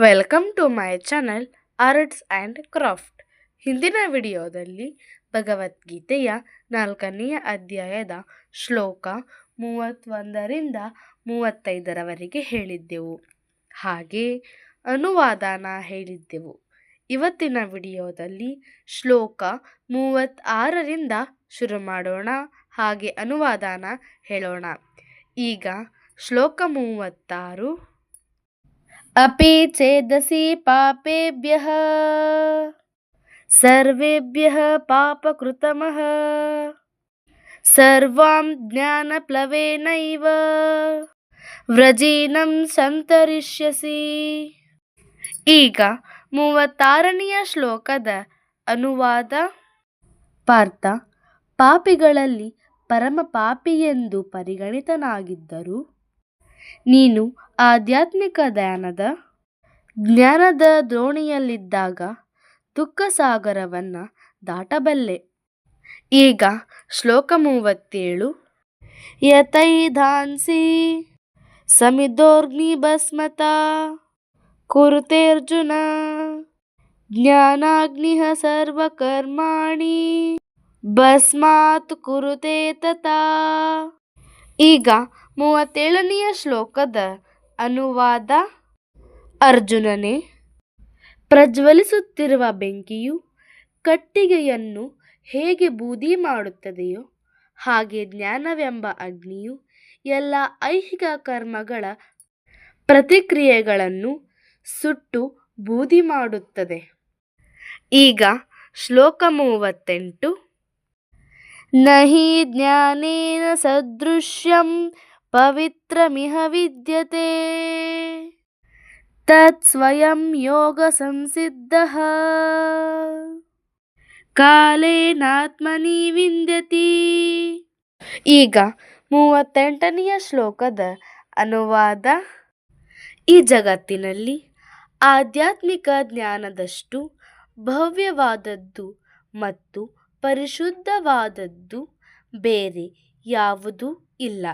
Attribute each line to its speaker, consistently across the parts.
Speaker 1: Welcome to my channel arts and craft ಹಿಂದಿನ ವಿಡಿಯೋದಲ್ಲಿ ಭಗವದ್ಗೀತೆಯ ನಾಲ್ಕನೆಯ ಅಧ್ಯಾಯದ ಶ್ಲೋಕ ಮೂವತ್ತೊಂದರಿಂದ ಮೂವತ್ತೈದರವರೆಗೆ ಹೇಳಿದ್ದೆವು. ಹಾಗೆ ಅನುವಾದನ ಹೇಳಿದ್ದೆವು. ಇವತ್ತಿನ ವಿಡಿಯೋದಲ್ಲಿ ಶ್ಲೋಕ ಮೂವತ್ತಾರರಿಂದ ಶುರು ಮಾಡೋಣ, ಹಾಗೆ ಅನುವಾದನ ಹೇಳೋಣ. ಈಗ ಶ್ಲೋಕ ಮೂವತ್ತಾರು अपि चेदसि पापेभ्यः सर्वेभ्यः पापकृतमः सर्वां ज्ञानप्लवेनैव ವ್ರಜೀನಂ ಸಂತರಿಷ್ಯಸಿ ಈಗ ಮೂವತ್ತಾರನೆಯ ಶ್ಲೋಕದ ಅನುವಾದ ಪಾರ್ಥ ಪಾಪಿಗಳಲ್ಲಿ ಪರಮ ಪಾಪಿಯೆಂದು ಪರಿಗಣಿತನಾಗಿದ್ದರು ನೀನು ಆಧ್ಯಾತ್ಮಿಕ ಧ್ಯಾನದ ಜ್ಞಾನದ ದೋಣಿಯಲ್ಲಿದ್ದಾಗ ದುಃಖ ಸಾಗರವನ್ನು ದಾಟಬಲ್ಲೆ. ಈಗ ಶ್ಲೋಕ ಮೂವತ್ತೇಳು. ಯತೈಧಾನ್ಸಿ ಸಮಿದೋರ್ಗ್ನಿ ಭಸ್ಮತ ಕುರುತೇರ್ಜುನ ಜ್ಞಾನಾಗ್ನಿ ಸರ್ವಕರ್ಮಾಣಿ ಭಸ್ಮಾತ್ ಕುರುತೇ ತಥಾ. ಈಗ ಮೂವತ್ತೇಳನೆಯ ಶ್ಲೋಕದ ಅನುವಾದ ಅರ್ಜುನನೇ. ಪ್ರಜ್ವಲಿಸುತ್ತಿರುವ ಬೆಂಕಿಯು ಕಟ್ಟಿಗೆಯನ್ನು ಹೇಗೆ ಬೂದಿ ಮಾಡುತ್ತದೆಯೋ ಹಾಗೆ ಜ್ಞಾನವೆಂಬ ಅಗ್ನಿಯು ಎಲ್ಲ ಐಹಿಕ ಕರ್ಮಗಳ ಪ್ರತಿಕ್ರಿಯೆಗಳನ್ನು ಸುಟ್ಟು ಬೂದಿ ಮಾಡುತ್ತದೆ. ಈಗ ಶ್ಲೋಕ ಮೂವತ್ತೆಂಟು. ನಹಿ ಜ್ಞಾನೇನ ಸದೃಶ್ಯಂ ಪವಿತ್ರಮಿಹ ವಿದ್ಯತೆ. ತತ್ ಸ್ವಯಂ ಯೋಗ ಸಂಸಿದ್ಧ ಕಾಲೇನಾತ್ಮನಿ ವಿಂದ್ಯತಿ. ಈಗ ಮೂವತ್ತೆಂಟನೆಯ ಶ್ಲೋಕದ ಅನುವಾದ. ಈ ಜಗತ್ತಿನಲ್ಲಿ ಆಧ್ಯಾತ್ಮಿಕ ಜ್ಞಾನದಷ್ಟು ಭವ್ಯವಾದದ್ದು ಮತ್ತು ಪರಿಶುದ್ಧವಾದದ್ದು ಬೇರೆ ಯಾವುದೂ ಇಲ್ಲ.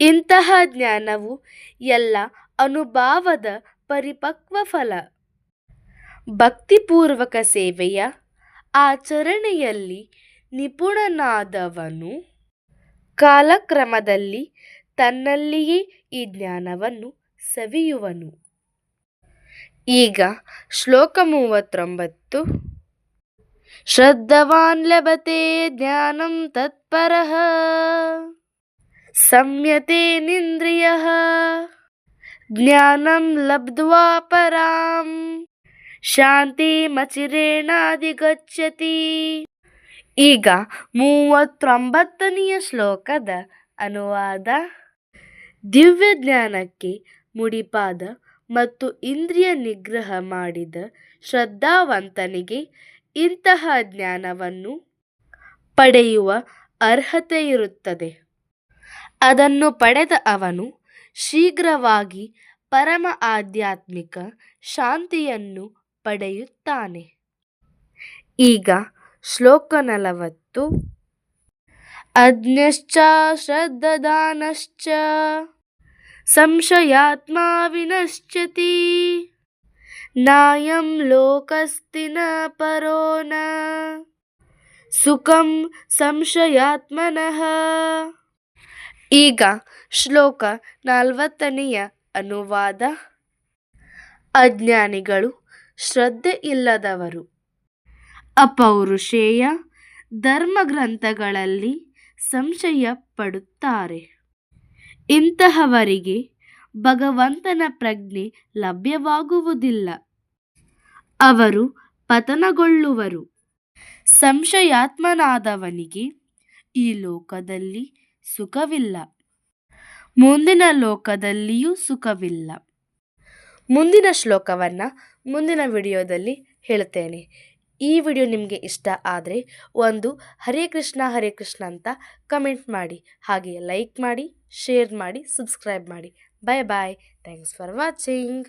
Speaker 1: ಇಂತಹ ಜ್ಞಾನವು ಎಲ್ಲ ಅನುಭಾವದ ಪರಿಪಕ್ವ ಫಲ ಭಕ್ತಿಪೂರ್ವಕ ಸೇವೆಯ ಆಚರಣೆಯಲ್ಲಿ ನಿಪುಣನಾದವನು ಕಾಲಕ್ರಮದಲ್ಲಿ ತನ್ನಲ್ಲಿಯೇ ಈ ಜ್ಞಾನವನ್ನು ಸವಿಯುವನು. ಈಗ ಶ್ಲೋಕ ಮೂವತ್ತೊಂಬತ್ತು. ಶ್ರದ್ಧವಾನ್ ಲಭತೆ ಜ್ಞಾನಂ ತತ್ಪರಃ. ಜ್ಞಾನಂ ಲಬ್ಧ್ವಾ ಶಾಂತಿ ಮಚಿರೇಣಾದಿಗಚ್ಚತಿ ಈಗ ಮೂವತ್ತೊಂಬತ್ತನೆಯ ಶ್ಲೋಕದ ಅನುವಾದ ದಿವ್ಯ ಜ್ಞಾನಕ್ಕೆ ಮುಡಿಪಾದ ಮತ್ತು ಇಂದ್ರಿಯ ನಿಗ್ರಹ ಮಾಡಿದ ಶ್ರದ್ಧಾವಂತನಿಗೆ ಇಂತಹ ಜ್ಞಾನವನ್ನು ಪಡೆಯುವ ಅರ್ಹತೆ ಇರುತ್ತದೆ. ಅದನ್ನು ಪಡೆದ ಅವನು ಶೀಘ್ರವಾಗಿ ಪರಮ ಆಧ್ಯಾತ್ಮಿಕ ಶಾಂತಿಯನ್ನು ಪಡೆಯುತ್ತಾನೆ. ಈಗ ಶ್ಲೋಕ ನಲವತ್ತು. ಅಜ್ಞಶ್ಚ ಶ್ರದ್ಧದಾನಶ್ಚ ಸಂಶಯಾತ್ಮ ವಿನಶ್ಯತಿ ನಾಯಂ ಲೋಕಸ್ತಿ ನ ಪರೋ ನ ಸುಖಂ ಸಂಶಯಾತ್ಮನಃ ಈಗ ಶ್ಲೋಕ ನಲವತ್ತನೆಯ ಅನುವಾದ. ಅಜ್ಞಾನಿಗಳು ಶ್ರದ್ಧೆ ಇಲ್ಲದವರು. ಅಪೌರುಷೇಯ ಧರ್ಮಗ್ರಂಥಗಳಲ್ಲಿ ಸಂಶಯ ಪಡುತ್ತಾರೆ. ಇಂತಹವರಿಗೆ ಭಗವಂತನ ಪ್ರಜ್ಞೆ ಲಭ್ಯವಾಗುವುದಿಲ್ಲ. ಅವರು ಪತನಗೊಳ್ಳುವರು. ಸಂಶಯಾತ್ಮನಾದವನಿಗೆ ಈ ಲೋಕದಲ್ಲಿ ಸುಖವಿಲ್ಲ. ಮುಂದಿನ ಲೋಕದಲ್ಲಿಯೂ ಸುಖವಿಲ್ಲ. ಮುಂದಿನ ಶ್ಲೋಕವನ್ನು ಮುಂದಿನ ವಿಡಿಯೋದಲ್ಲಿ ಹೇಳ್ತೇನೆ. ಈ ವಿಡಿಯೋ ನಿಮಗೆ ಇಷ್ಟ ಆದರೆ ಒಂದು ಹರೇ ಕೃಷ್ಣ ಹರೇ ಕೃಷ್ಣ ಅಂತ ಕಮೆಂಟ್ ಮಾಡಿ. ಹಾಗೆ ಲೈಕ್ ಮಾಡಿ, ಶೇರ್ ಮಾಡಿ, ಸಬ್ಸ್ಕ್ರೈಬ್ ಮಾಡಿ. Bye bye thanks for watching.